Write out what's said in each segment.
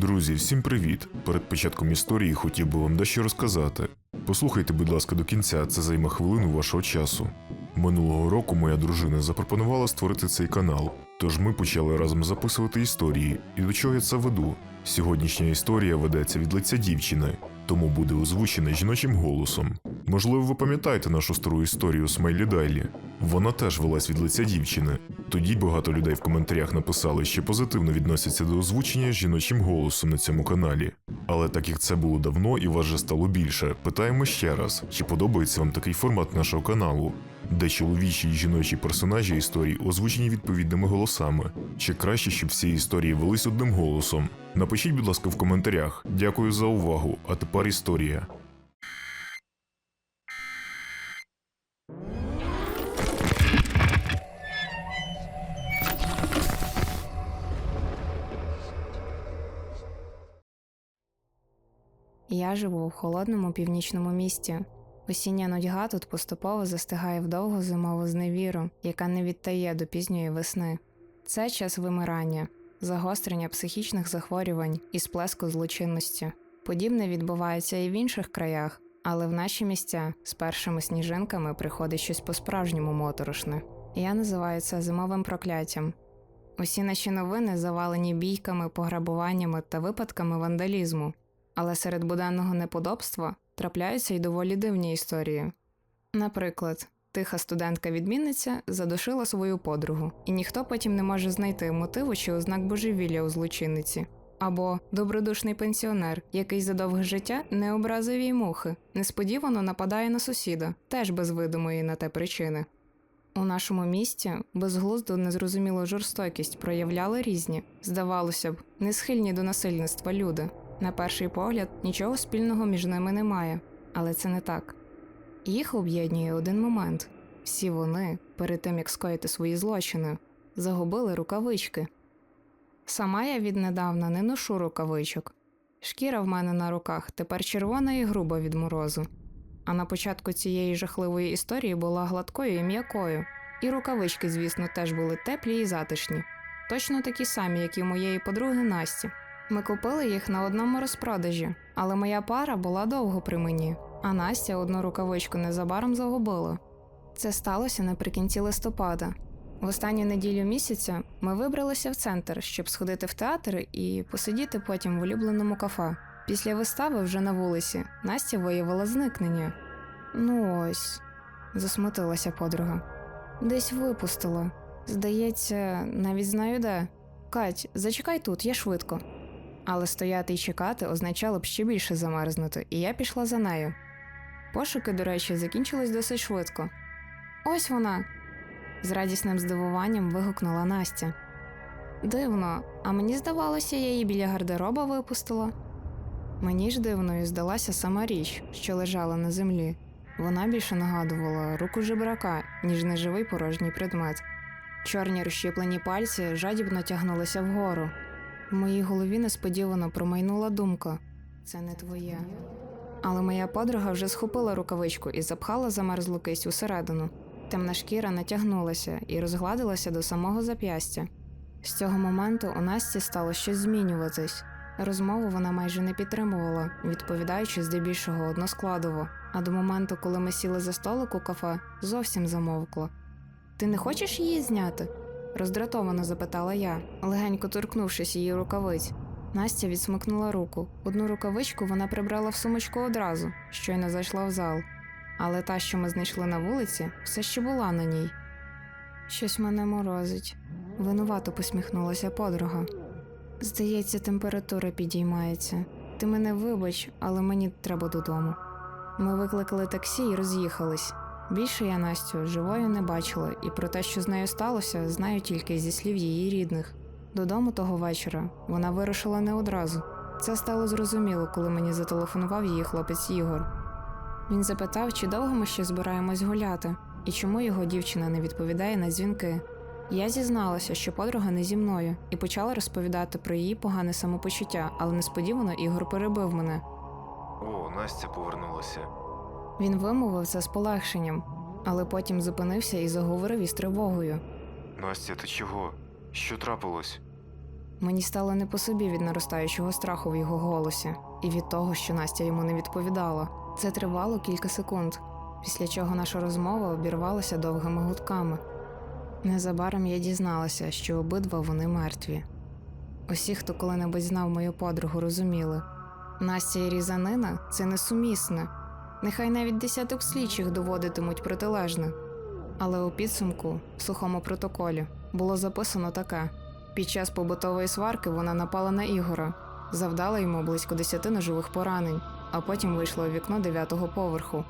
Друзі, всім привіт! Перед початком історії хотів би вам дещо розказати. Послухайте, будь ласка, до кінця, це займе хвилину вашого часу. Минулого року моя дружина запропонувала створити цей канал, тож ми почали разом записувати історії. І до чого я це веду? Сьогоднішня історія ведеться від лиця дівчини, тому буде озвучена жіночим голосом. Можливо, ви пам'ятаєте нашу стару історію Смейлі Дайлі? Вона теж велась від лиця дівчини. Тоді багато людей в коментарях написали, що позитивно відносяться до озвучення жіночим голосом на цьому каналі. Але так як це було давно і вас вже стало більше, питаємо ще раз, чи подобається вам такий формат нашого каналу, де чоловічі і жіночі персонажі історій озвучені відповідними голосами, чи краще, щоб всі історії велись одним голосом. Напишіть, будь ласка, в коментарях. Дякую за увагу. А тепер історія. Я живу в холодному північному місті. Осіння нудьга тут поступово застигає в довгу зимову зневіру, яка не відтає до пізньої весни. Це час вимирання, загострення психічних захворювань і сплеску злочинності. Подібне відбувається і в інших краях, але в наші місця з першими сніжинками приходить щось по-справжньому моторошне. Я називаю це зимовим прокляттям. Усі наші новини завалені бійками, пограбуваннями та випадками вандалізму. Але серед буденного неподобства трапляються й доволі дивні історії. Наприклад, тиха студентка-відмінниця задушила свою подругу, і ніхто потім не може знайти мотиву чи ознак божевілля у злочинниці. Або добродушний пенсіонер, який за довге життя не образив їй мухи, несподівано нападає на сусіда, теж без видимої на те причини. У нашому місті безглузду незрозумілу жорстокість проявляли різні, здавалося б, не схильні до насильництва люди. На перший погляд, нічого спільного між ними немає, але це не так. Їх об'єднує один момент всі вони, перед тим як скоїти свої злочини, загубили рукавички. Сама я віднедавна не ношу рукавичок. Шкіра в мене на руках тепер червона і груба від морозу. А на початку цієї жахливої історії була гладкою і м'якою, і рукавички, звісно, теж були теплі і затишні, точно такі самі, як і моєї подруги Насті. Ми купили їх на одному розпродажі, але моя пара була довго при мені, а Настя одну рукавичку незабаром загубила. Це сталося наприкінці листопада. В останню неділю місяця ми вибралися в центр, щоб сходити в театр і посидіти потім в улюбленому кафе. Після вистави вже на вулиці Настя виявила зникнення. Ну ось, засмутилася подруга. Десь випустила. Здається, навіть знаю де. Кать, зачекай тут, я швидко. Але стояти й чекати означало б ще більше замерзнути, і я пішла за нею. Пошуки, до речі, закінчились досить швидко. Ось вона. з радісним здивуванням вигукнула Настя. Дивно, а мені здавалося, я її біля гардероба випустила. Мені ж дивною здалася сама річ, що лежала на землі. Вона більше нагадувала руку жебрака, ніж неживий порожній предмет. Чорні розщеплені пальці жадібно тягнулися вгору. В моїй голові несподівано промайнула думка це не твоє. Але моя подруга вже схопила рукавичку і запхала замерзлу кисть усередину. Темна шкіра натягнулася і розгладилася до самого зап'ястя. З цього моменту у Насті стало щось змінюватись. Розмову вона майже не підтримувала, відповідаючи здебільшого односкладово. А до моменту, коли ми сіли за столик у кафе, зовсім замовкла. Ти не хочеш її зняти? Роздратовано запитала я, легенько торкнувшись її рукавиць. Настя відсмикнула руку. Одну рукавичку вона прибрала в сумочку одразу, щойно зайшла в зал. Але та, що ми знайшли на вулиці, все ще була на ній. Щось мене морозить. Винувато посміхнулася подруга. Здається, температура підіймається. Ти мене вибач, але мені треба додому. Ми викликали таксі і роз'їхались. Більше я Настю живою не бачила, і про те, що з нею сталося, знаю тільки зі слів її рідних. Додому того вечора вона вирушила не одразу. Це стало зрозуміло, коли мені зателефонував її хлопець Ігор. Він запитав, чи довго ми ще збираємось гуляти, і чому його дівчина не відповідає на дзвінки. Я зізналася, що подруга не зі мною, і почала розповідати про її погане самопочуття, але несподівано Ігор перебив мене. О, Настя повернулася. Він вимовив це з полегшенням, але потім зупинився і заговорив із тривогою. Настя, ти чого? Що трапилось? Мені стало не по собі від наростаючого страху в його голосі і від того, що Настя йому не відповідала. Це тривало кілька секунд, після чого наша розмова обірвалася довгими гудками. Незабаром я дізналася, що обидва вони мертві. Усі, хто коли-небудь знав мою подругу, розуміли, Настя і різанина це несумісне. Нехай навіть десяток слідчих доводитимуть протилежне. Але у підсумку, в сухому протоколі, було записано таке: під час побутової сварки вона напала на Ігора, завдала йому близько десяти ножових поранень, а потім вийшла у вікно дев'ятого поверху.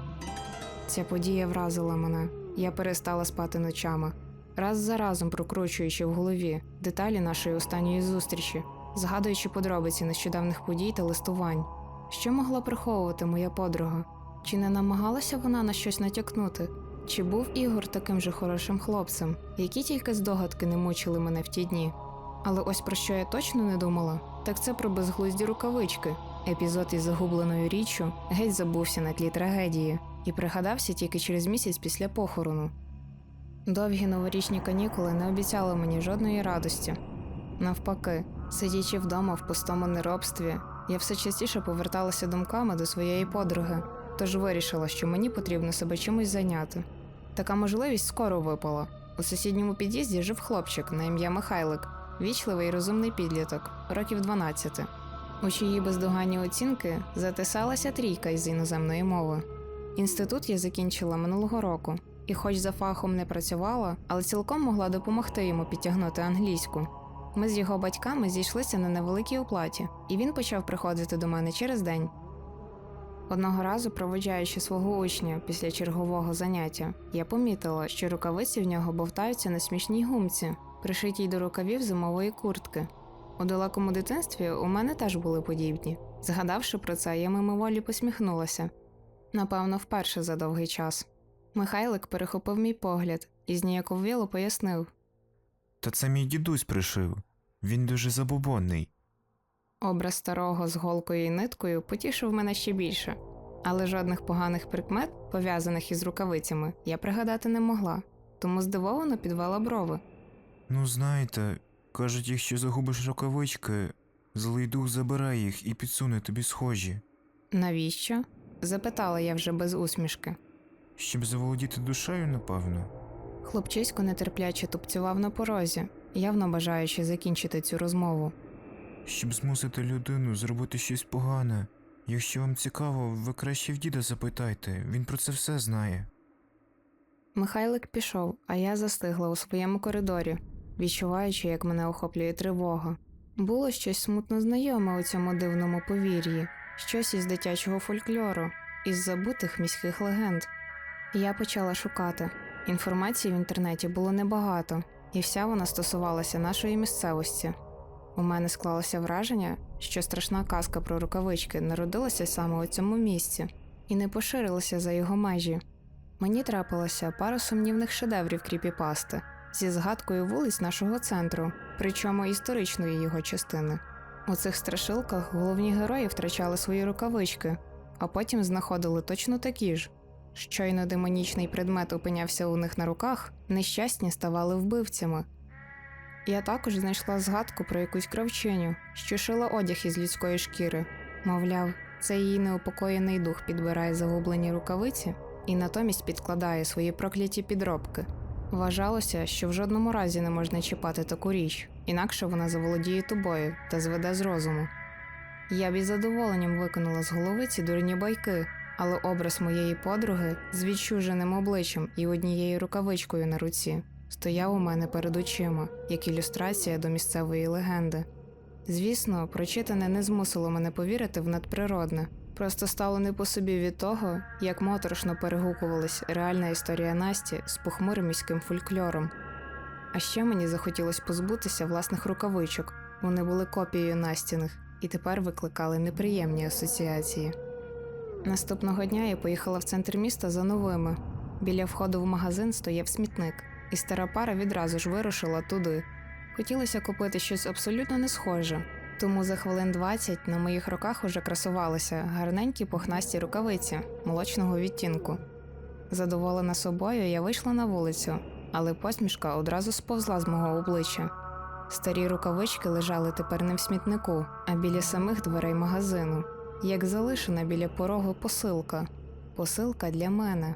Ця подія вразила мене. Я перестала спати ночами, раз за разом прокручуючи в голові деталі нашої останньої зустрічі, згадуючи подробиці нещодавних подій та листувань. Що могла приховувати моя подруга? Чи не намагалася вона на щось натякнути? Чи був Ігор таким же хорошим хлопцем, які тільки здогадки не мучили мене в ті дні? Але ось про що я точно не думала, так це про безглузді рукавички. Епізод із загубленою річчю геть забувся на тлі трагедії і пригадався тільки через місяць після похорону. Довгі новорічні канікули не обіцяли мені жодної радості. Навпаки, сидячи вдома в пустому неробстві, я все частіше поверталася думками до своєї подруги, тож вирішила, що мені потрібно себе чимось зайняти. Така можливість скоро випала. У сусідньому під'їзді жив хлопчик на ім'я Михайлик, вічливий і розумний підліток, років 12, у чиї бездоганні оцінки затисалася трійка із іноземної мови. Інститут я закінчила минулого року, і, хоч за фахом не працювала, але цілком могла допомогти йому підтягнути англійську. Ми з його батьками зійшлися на невеликій оплаті, і він почав приходити до мене через день. Одного разу, проводжаючи свого учня після чергового заняття, я помітила, що рукавиці в нього бовтаються на смішній гумці, пришитій до рукавів зимової куртки. У далекому дитинстві у мене теж були подібні. Згадавши про це, я мимоволі посміхнулася. Напевно, вперше за довгий час. Михайлик перехопив мій погляд і зніяковіло пояснив: Та це мій дідусь пришив. Він дуже забобонний. Образ старого з голкою і ниткою потішив мене ще більше, але жодних поганих прикмет, пов'язаних із рукавицями, я пригадати не могла, тому здивовано підвела брови. Ну, знаєте, кажуть, якщо загубиш рукавички, злий дух забирає їх і підсуне тобі схожі, Навіщо? запитала я вже без усмішки. щоб заволодіти душею, напевно. Хлопчисько нетерпляче тупцював на порозі, явно бажаючи закінчити цю розмову. Щоб змусити людину зробити щось погане. Якщо вам цікаво, ви краще в діда запитайте, він про це все знає. Михайлик пішов, а я застигла у своєму коридорі, відчуваючи, як мене охоплює тривога. Було щось смутно знайоме у цьому дивному повір'ї, щось із дитячого фольклору, із забутих міських легенд. Я почала шукати. Інформації в інтернеті було небагато, і вся вона стосувалася нашої місцевості. У мене склалося враження, що страшна казка про рукавички народилася саме у цьому місці і не поширилася за його межі. Мені трапилося пара сумнівних шедеврів кріпіпасти зі згадкою вулиць нашого центру, причому історичної його частини. У цих страшилках головні герої втрачали свої рукавички, а потім знаходили точно такі ж. Щойно демонічний предмет опинявся у них на руках, нещасні ставали вбивцями. Я також знайшла згадку про якусь кравчиню, що шила одяг із людської шкіри. Мовляв, це її неупокоєний дух підбирає загублені рукавиці і натомість підкладає свої прокляті підробки. Вважалося, що в жодному разі не можна чіпати таку річ, інакше вона заволодіє тобою та зведе з розуму. Я б із задоволенням викинула з голови ці дурні байки, але образ моєї подруги з відчуженим обличчям і однією рукавичкою на руці стояв у мене перед очима, як ілюстрація до місцевої легенди. Звісно, прочитане не змусило мене повірити в надприродне, просто стало не по собі від того, як моторошно перегукувалась реальна історія Насті з похмурим міським фольклором. А ще мені захотілося позбутися власних рукавичок. Вони були копією Настіних і тепер викликали неприємні асоціації. Наступного дня я поїхала в центр міста за новими. Біля входу в магазин стояв смітник, і стара пара відразу ж вирушила туди. Хотілося купити щось абсолютно не схоже, тому за хвилин 20 на моїх руках уже красувалися гарненькі пухнасті рукавиці молочного відтінку. Задоволена собою, я вийшла на вулицю, але посмішка одразу сповзла з мого обличчя. Старі рукавички лежали тепер не в смітнику, а біля самих дверей магазину, як залишена біля порогу посилка. Посилка для мене.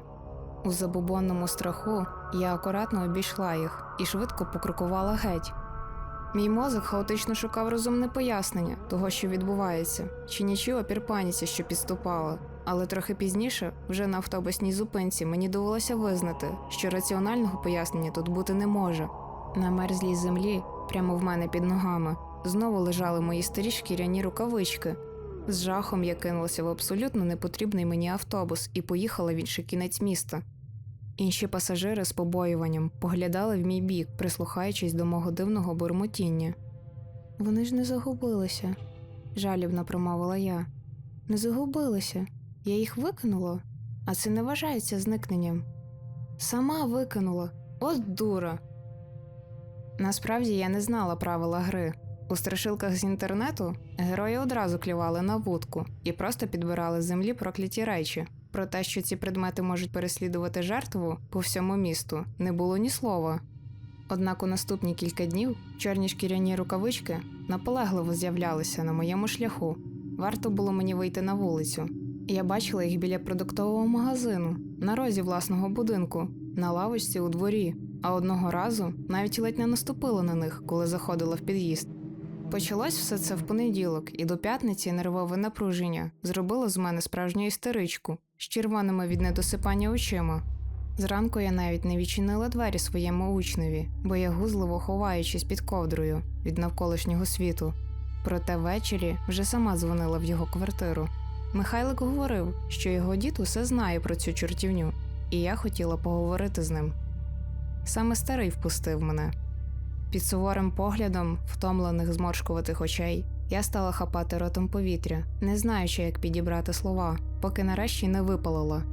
У забубонному страху я акуратно обійшла їх і швидко покрокувала геть. Мій мозок хаотично шукав розумне пояснення того, що відбувається, чи нічий опір паніці, що підступала. Але трохи пізніше, вже на автобусній зупинці, мені довелося визнати, що раціонального пояснення тут бути не може. На мерзлій землі, прямо в мене під ногами, знову лежали мої старі шкіряні рукавички. З жахом я кинулася в абсолютно непотрібний мені автобус і поїхала в інший кінець міста. Інші пасажири з побоюванням поглядали в мій бік, прислухаючись до мого дивного бурмотіння. Вони ж не загубилися, жалібно промовила я. Не загубилися. Я їх викинула, а це не вважається зникненням. Сама викинула. От дура. Насправді я не знала правила гри. У страшилках з інтернету герої одразу клювали на вудку і просто підбирали з землі прокляті речі. Про те, що ці предмети можуть переслідувати жертву по всьому місту, не було ні слова. Однак у наступні кілька днів чорні шкіряні рукавички наполегливо з'являлися на моєму шляху. Варто було мені вийти на вулицю. Я бачила їх біля продуктового магазину, на розі власного будинку, на лавочці у дворі, а одного разу навіть ледь не наступила на них, коли заходила в під'їзд. Почалось все це в понеділок, і до п'ятниці нервове напруження зробило з мене справжню істеричку з червоними від недосипання очима. Зранку я навіть не відчинила двері своєму учневі, боягузливо ховаючись під ковдрою від навколишнього світу. Проте ввечері вже сама дзвонила в його квартиру. Михайлик говорив, що його дід усе знає про цю чортівню, і я хотіла поговорити з ним. Саме старий впустив мене. Під суворим поглядом втомлених зморшкуватих очей я стала хапати ротом повітря, не знаючи, як підібрати слова, поки нарешті не випалила.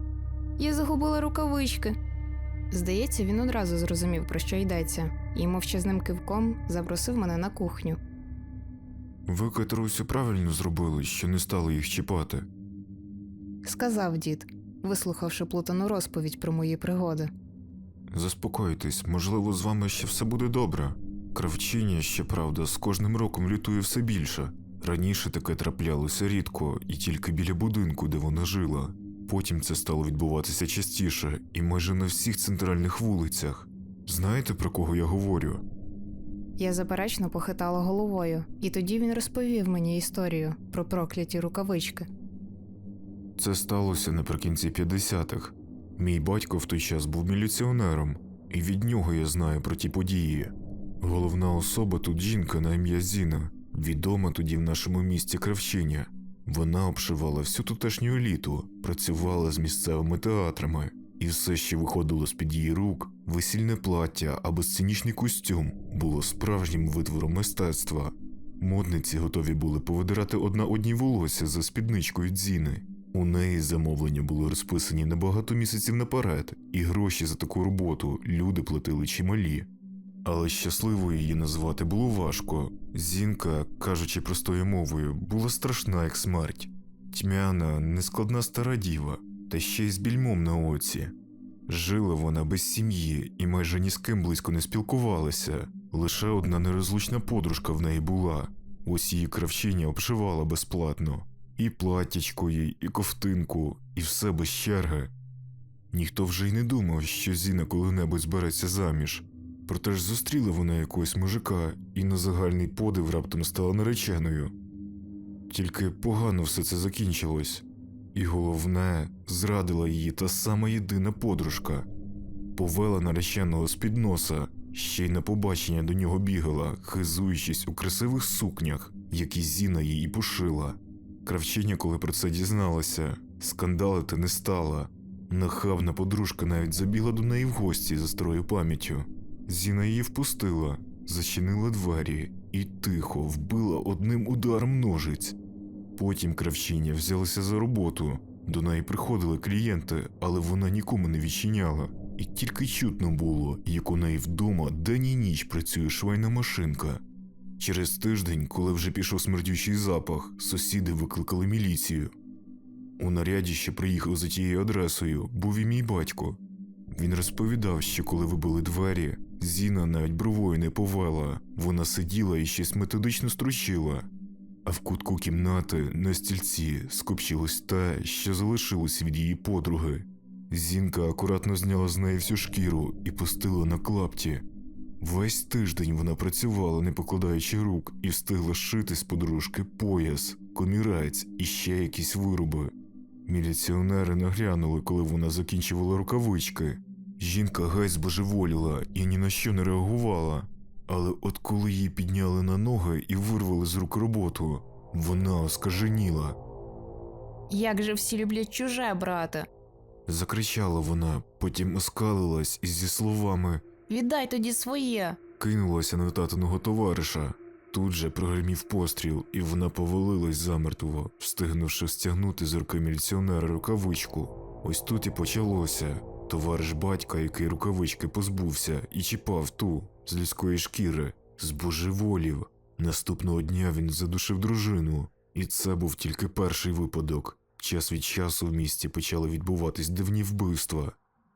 Я загубила рукавички. Здається, він одразу зрозумів, про що йдеться, і мовчазним кивком запросив мене на кухню. Ви Катерусю правильно зробили, що не стали їх чіпати. Сказав дід, вислухавши плутану розповідь про мої пригоди. Заспокойтесь, можливо, з вами ще все буде добре. Кравчиня, щоправда, з кожним роком лютує все більше. Раніше таке траплялося рідко і тільки біля будинку, де вона жила. Потім це стало відбуватися частіше і майже на всіх центральних вулицях. Знаєте, про кого я говорю? Я заперечно похитала головою, і тоді він розповів мені історію про прокляті рукавички. Це сталося наприкінці 50-х. Мій батько в той час був міліціонером, і від нього я знаю про ті події. Головна особа тут жінка на ім'я Зіна, відома тоді в нашому місті Кравчиня. Вона обшивала всю тутешню еліту, працювала з місцевими театрами, і все, що виходило з під її рук, весільне плаття або сценічний костюм, було справжнім витвором мистецтва. Модниці готові були повидирати одна одній волосся за спідничкою Дзіни. У неї замовлення були розписані на багато місяців наперед, і гроші за таку роботу люди платили чималі. Але щасливою її назвати було важко. Зінка, кажучи простою мовою, була страшна як смерть. Тьмяна, нескладна стара діва, та ще й з більмом на оці. Жила вона без сім'ї і майже ні з ким близько не спілкувалася. Лише одна нерозлучна подружка в неї була. Ось її кравчиня обшивала безплатно. І платтячко їй, і ковтинку, і все без черги. Ніхто вже й не думав, що Зіна коли-небудь збереться заміж. Проте ж зустріла вона якогось мужика і на загальний подив раптом стала нареченою. Тільки погано все це закінчилось, і головне, зрадила її та сама єдина подружка, повела нареченого з під носа, ще й на побачення до нього бігала, хизуючись у красивих сукнях, які Зіна їй пошила. Кравчиня, коли про це дізналася, скандалити не стала. Нахабна подружка навіть забігла до неї в гості за старою пам'яттю. Зіна її впустила, зачинила двері і тихо вбила одним ударом ножиць. Потім кравчиня взялася за роботу. До неї приходили клієнти, але вона нікому не відчиняла. І тільки чутно було, як у неї вдома день і ніч працює швейна машинка. Через тиждень, коли вже пішов смердючий запах, сусіди викликали міліцію. У наряді, що приїхав за тією адресою, був і мій батько. Він розповідав, що коли вибили двері, Зіна навіть бровою не повела, вона сиділа і щось методично стручила. А в кутку кімнати на стільці скупчилось те, що залишилось від її подруги. Зінка акуратно зняла з неї всю шкіру і пустила на клапті. Весь тиждень вона працювала, не покладаючи рук, і встигла шити з подружки пояс, комірець і ще якісь вироби. Міліціонери наглянули, коли вона закінчувала рукавички. Жінка геть збожеволіла і ні на що не реагувала. Але от коли її підняли на ноги і вирвали з рук роботу, вона оскаженіла. Як же всі люблять чуже, брате? Закричала вона, потім оскалилась і зі словами Віддай тоді своє. кинулася на татиного товариша. Тут же прогримів постріл, і вона повалилась замертво, встигнувши стягнути з руки міліціонера рукавичку. Ось тут і почалося. Товариш батька, який рукавички позбувся і чіпав ту з людської шкіри, збожеволів. Наступного дня він задушив дружину, і це був тільки перший випадок. Час від часу в місті почали відбуватись дивні вбивства.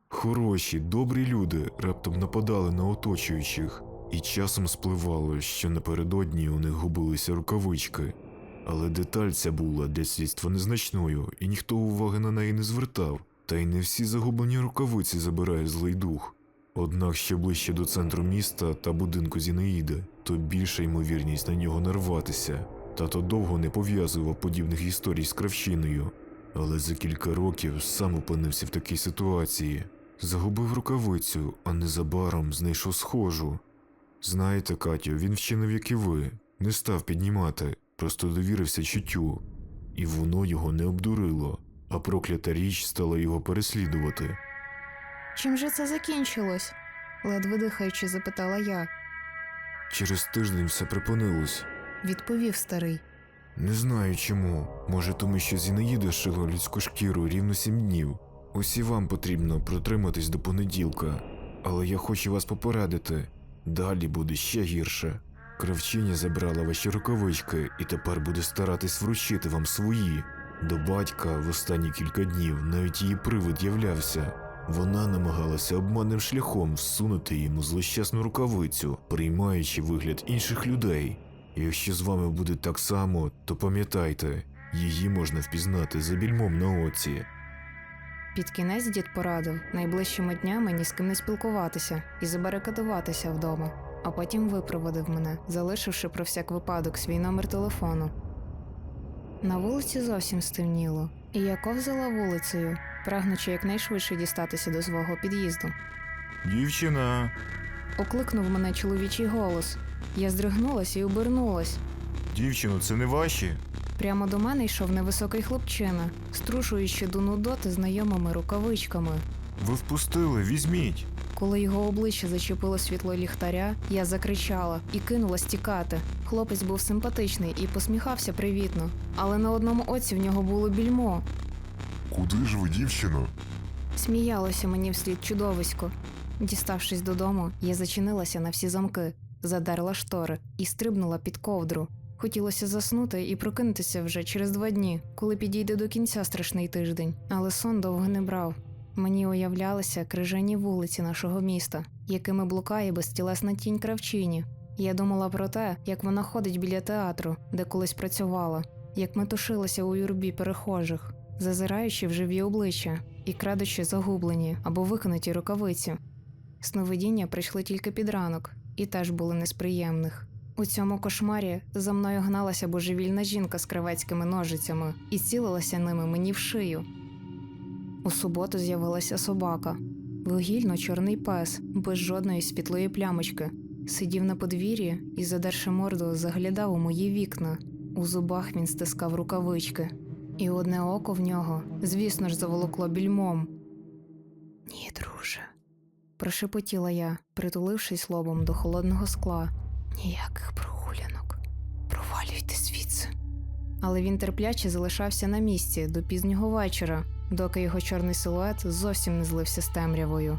Хороші, добрі люди раптом нападали на оточуючих, і часом спливало, що напередодні у них губилися рукавички. Але деталь ця була для слідства незначною, і ніхто уваги на неї не звертав, та й не всі загублені рукавиці забирає злий дух. Однак що ближче до центру міста та будинку Зінеїди, то більша ймовірність на нього нарватися. Тато довго не пов'язував подібних історій з кравчиною, але за кілька років сам опинився в такій ситуації. Загубив рукавицю, а незабаром знайшов схожу. Знаєте, Катю, він вчинив, як і ви, не став піднімати, просто довірився чуттю, і воно його не обдурило, а проклята річ стала його переслідувати. Чим же це закінчилось? ледве дихаючи, запитала я. Через тиждень все припинилось. Відповів старий. Не знаю чому. Може, тому що Зінаїда шила людську шкіру рівно сім днів. Усі вам потрібно протриматись до понеділка. Але я хочу вас попередити. Далі буде ще гірше. Кравчиня забрала ваші рукавички і тепер буде старатись вручити вам свої. До батька в останні кілька днів навіть її привид являвся. Вона намагалася обманним шляхом всунути йому злощасну рукавицю, приймаючи вигляд інших людей. Якщо з вами буде так само, то пам'ятайте, її можна впізнати за більмом на оці. Під кінець дід порадив найближчими днями ні з ким не спілкуватися і забарикадуватися вдома, а потім випроводив мене, залишивши про всяк випадок свій номер телефону. На вулиці зовсім стемніло, і я ковзала вулицею, прагнучи якнайшвидше дістатися до свого під'їзду. Дівчина. Окликнув мене чоловічий голос. Я здригнулась і обернулась. Дівчино, це не ваші? Прямо до мене йшов невисокий хлопчина, струшуючи до нудоти знайомими рукавичками. Ви впустили, візьміть. Коли його обличчя зачепило світло ліхтаря, я закричала і кинулась тікати. Хлопець був симпатичний і посміхався привітно, але на одному оці в нього було більмо. Куди ж ви, дівчино? Сміялося мені вслід чудовисько. Діставшись додому, я зачинилася на всі замки, задерла штори і стрибнула під ковдру. Хотілося заснути і прокинутися вже через два дні, коли підійде до кінця страшний тиждень, але сон довго не брав. Мені уявлялися крижані вулиці нашого міста, якими блукає безтілесна тінь кравчині. Я думала про те, як вона ходить біля театру, де колись працювала, як метушилася у юрбі перехожих, зазираючи в живі обличчя і крадучи загублені або викинуті рукавиці. Сновидіння прийшли тільки під ранок, і теж були не з приємних. У цьому кошмарі за мною гналася божевільна жінка з кривецькими ножицями і цілилася ними мені в шию. У суботу з'явилася собака, вугільно-чорний пес, без жодної світлої плямочки. Сидів на подвір'ї і, задерши морду, заглядав у мої вікна. У зубах він стискав рукавички, і одне око в нього, звісно ж, заволокло більмом. Ні, друже, прошепотіла я, притулившись лобом до холодного скла. Ніяких прогулянок. Провалюйте звідси. Але він терпляче залишався на місці до пізнього вечора, доки його чорний силует зовсім не злився з темрявою.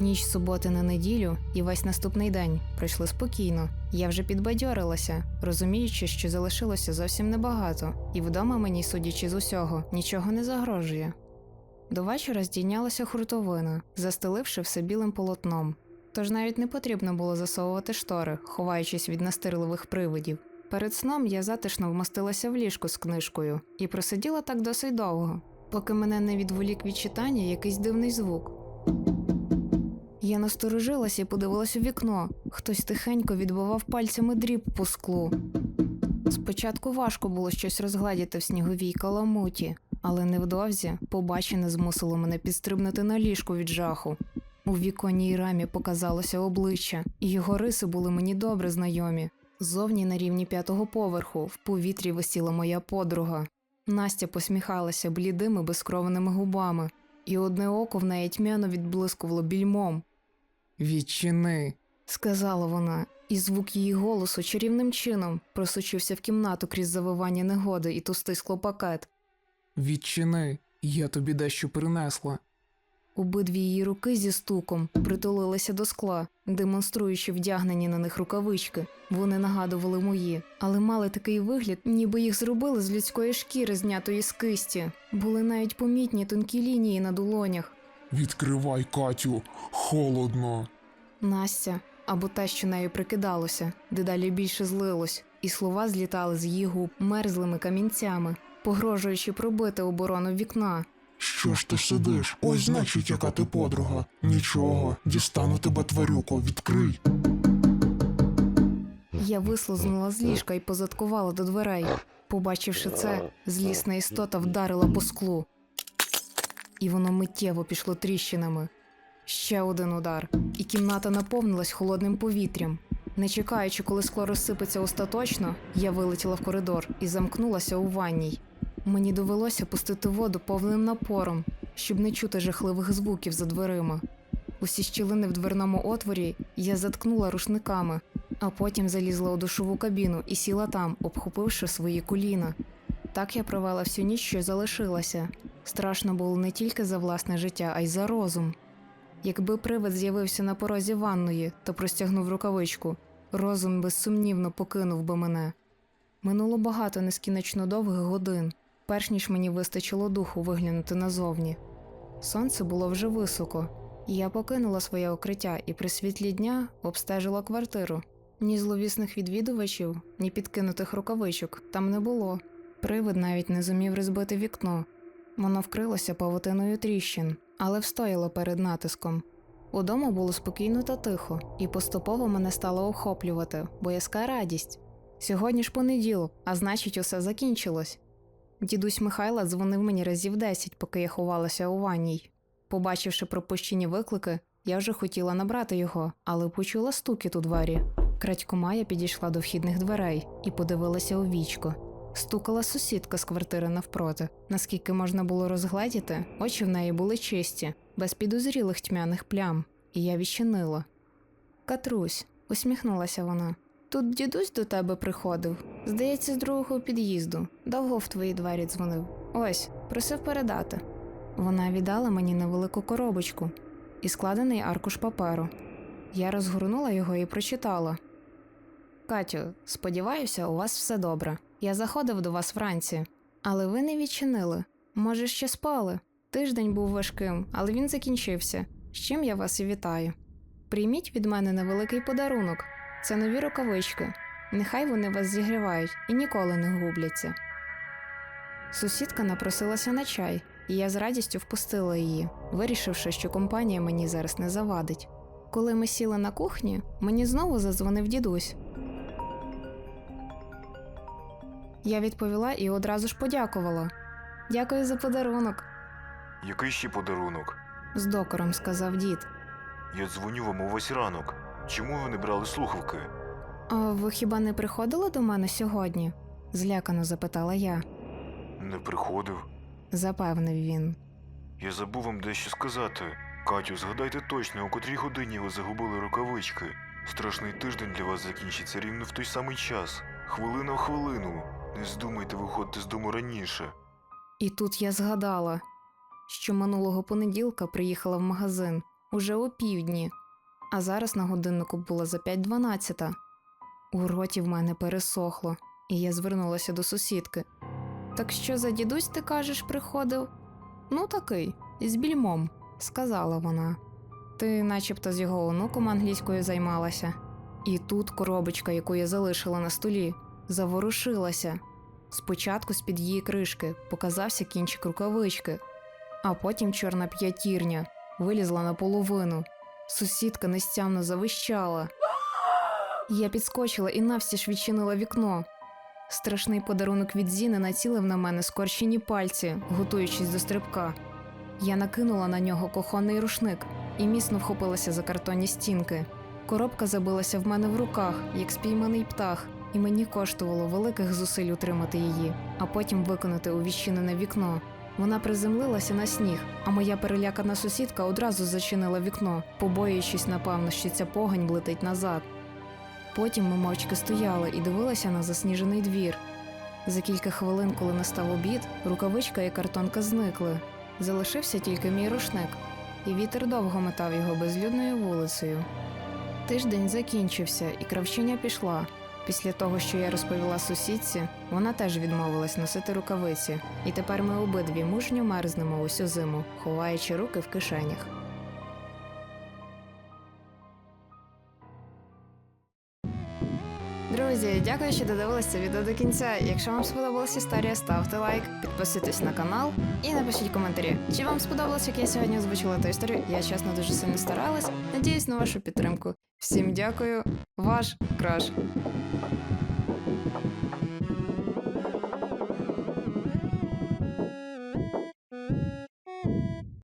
Ніч суботи на неділю і весь наступний день пройшли спокійно. Я вже підбадьорилася, розуміючи, що залишилося зовсім небагато, і вдома мені, судячи з усього, нічого не загрожує. До вечора здійнялася хуртовина, застеливши все білим полотном. тож навіть не потрібно було засовувати штори, ховаючись від настирливих привидів. Перед сном я затишно вмостилася в ліжку з книжкою і просиділа так досить довго, поки мене не відволік від читання якийсь дивний звук. Я насторожилася і подивилася у вікно. Хтось тихенько відбивав пальцями дріб по склу. Спочатку важко було щось розгледіти в сніговій каламуті, але невдовзі побачене змусило мене підстрибнути на ліжку від жаху. У віконній рамі показалося обличчя, і його риси були мені добре знайомі. Зовні на рівні п'ятого поверху в повітрі висіла моя подруга. Настя посміхалася блідими безкровними губами, і одне око в неї тьмяно відблискувало більмом. Відчини. Сказала вона, і звук її голосу чарівним чином просочився в кімнату крізь завивання негоди і тустий склопакет. Відчини. Я тобі дещо принесла. Обидві її руки зі стуком притулилися до скла, демонструючи вдягнені на них рукавички. Вони нагадували мої, але мали такий вигляд, ніби їх зробили з людської шкіри, знятої з кисті. Були навіть помітні тонкі лінії на долонях. Відкривай, Катю, холодно. Настя, або те, що нею прикидалося, дедалі більше злилось, і слова злітали з її губ мерзлими камінцями, погрожуючи пробити оборону вікна. Що ж ти сидиш? Ось значить, яка ти подруга. Нічого, дістану тебе тварюко, відкрий. Я вислизнула з ліжка і позадкувала до дверей. Побачивши це, злісна істота вдарила по склу. І воно миттєво пішло тріщинами. Ще один удар, і кімната наповнилась холодним повітрям. Не чекаючи, коли скло розсипеться остаточно, я вилетіла в коридор і замкнулася у ванній. Мені довелося пустити воду повним напором, щоб не чути жахливих звуків за дверима. Усі щілини в дверному отворі я заткнула рушниками, а потім залізла у душову кабіну і сіла там, обхопивши свої коліна. Так я провела всю ніч, що залишилася. Страшно було не тільки за власне життя, а й за розум. Якби привид з'явився на порозі ванної та простягнув рукавичку, розум безсумнівно покинув би мене. Минуло багато нескінченно довгих годин, перш ніж мені вистачило духу виглянути назовні. Сонце було вже високо, і я покинула своє укриття і при світлі дня обстежила квартиру. Ні зловісних відвідувачів, ні підкинутих рукавичок там не було. Привид навіть не зумів розбити вікно. Воно вкрилося павутиною тріщин, але встояло перед натиском. Удома було спокійно та тихо, і поступово мене стало охоплювати боязка радість. Сьогодні ж понеділок, а значить, усе закінчилось. Дідусь Михайла дзвонив мені разів десять, поки я ховалася у ванній. Побачивши пропущені виклики, я вже хотіла набрати його, але почула стукіт у двері. Крадькома я підійшла до вхідних дверей і подивилася у вічко. Стукала сусідка з квартири навпроти. Наскільки можна було розгледіти, очі в неї були чисті, без підозрілих тьмяних плям, і я відчинила. Катрусь, усміхнулася вона. Тут дідусь до тебе приходив. Здається, з другого під'їзду. Довго в твої двері дзвонив. Ось, просив передати. Вона віддала мені невелику коробочку і складений аркуш паперу. Я розгорнула його і прочитала. Катю, сподіваюся, у вас все добре. Я заходив до вас вранці, але ви не відчинили. Може, ще спали? Тиждень був важким, але він закінчився. З чим я вас і вітаю. Прийміть від мене невеликий подарунок. Це нові рукавички. Нехай вони вас зігрівають і ніколи не губляться. Сусідка напросилася на чай, і я з радістю впустила її, вирішивши, що компанія мені зараз не завадить. Коли ми сіли на кухні, мені знову задзвонив дідусь. Я відповіла і одразу ж подякувала. Дякую за подарунок, Який ще подарунок? з докором сказав дід. Я дзвоню вам увесь ранок. Чому ви не брали слухавки? А ви хіба не приходили до мене сьогодні? злякано запитала я. Не приходив. Запевнив він. Я забув вам дещо сказати. Катю, згадайте точно, у котрій годині ви загубили рукавички. Страшний тиждень для вас закінчиться рівно в той самий час. Хвилина в хвилину. Не здумайте виходити з дому раніше. І тут я згадала, що минулого понеділка приїхала в магазин уже о півдні, а зараз на годиннику було за 5.12. У роті в мене пересохло, і я звернулася до сусідки. Так що за дідусь ти кажеш, приходив? Ну такий, з більмом, сказала вона. Ти начебто з його онуком англійською займалася. І тут коробочка, яку я залишила на столі, заворушилася. Спочатку з-під її кришки показався кінчик рукавички, а потім чорна п'ятірня вилізла наполовину. Сусідка нестямно завищала. Я підскочила і навсіж відчинила вікно. Страшний подарунок від Зіни націлив на мене скорчені пальці, готуючись до стрибка. Я накинула на нього кохонний рушник і міцно вхопилася за картонні стінки. Коробка забилася в мене в руках, як спійманий птах, і мені коштувало великих зусиль утримати її, а потім виконати у відчинене вікно. Вона приземлилася на сніг, а моя перелякана сусідка одразу зачинила вікно, побоюючись, напевно, що ця погань влетить назад. Потім ми мовчки стояли і дивилися на засніжений двір. За кілька хвилин, коли настав обід, рукавичка і картонка зникли. Залишився тільки мій рушник, і вітер довго метав його безлюдною вулицею. Тиждень закінчився, і кравчиня пішла. Після того, що я розповіла сусідці, вона теж відмовилась носити рукавиці, і тепер ми обидві мужньо мерзнемо усю зиму, ховаючи руки в кишенях. Друзі, дякую, що додивилися відео до кінця. Якщо вам сподобалась історія, ставте лайк, підписуйтесь на канал і напишіть коментарі. Чи вам сподобалось, як я сьогодні озвучила ту історію? Я чесно дуже сильно старалась. Надіюсь на вашу підтримку. Всім дякую, ваш краш.